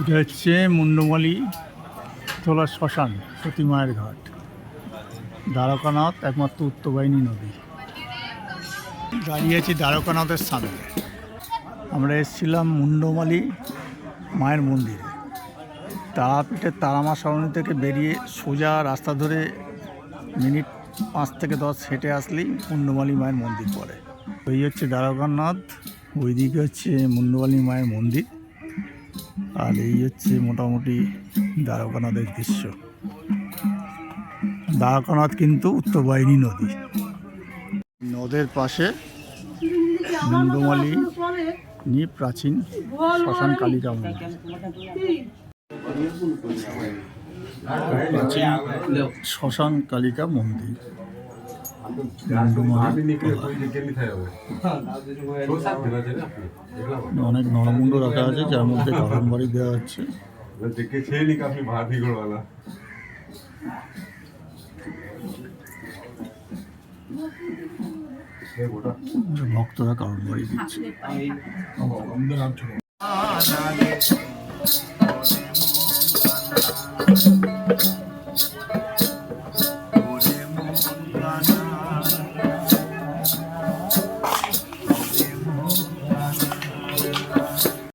এটা হচ্ছে মুন্ডমালি তোলা শ্মশান সতী মায়ের ঘাট। দ্বারকানাথ একমাত্র উত্তরবাহিনী নদী। দাঁড়িয়ে আছি দ্বারকানাথের সামনে। আমরা এসেছিলাম মুন্ডমালি মায়ের মন্দিরে। তারাপীঠের তারামা সরণি থেকে বেরিয়ে সোজা রাস্তা ধরে মিনিট পাঁচ থেকে দশ হেঁটে আসলেই মুন্ডমালি মায়ের মন্দির পড়ে। ওই হচ্ছে দ্বারকানাথ, ওইদিকে হচ্ছে মুন্ডমালি মায়ের মন্দির। আর এই হচ্ছে মোটামুটি দ্বারকানাথের দৃশ্য। দ্বারকানাথ কিন্তু উত্তরবাহিনী নদী। নদের পাশে মুন্ডমালি নিয়ে প্রাচীন শ্মশান কালিকা মন্দির প্রাচীন শ্মশান কালিকা মন্দির। মানে- হ্যাঁ। অনেক নরমুন্ড রাখা আছে যার মধ্যে গরম বাড়ি দেওয়া হচ্ছে। ভক্তরা কারণ বাড়ি দিচ্ছে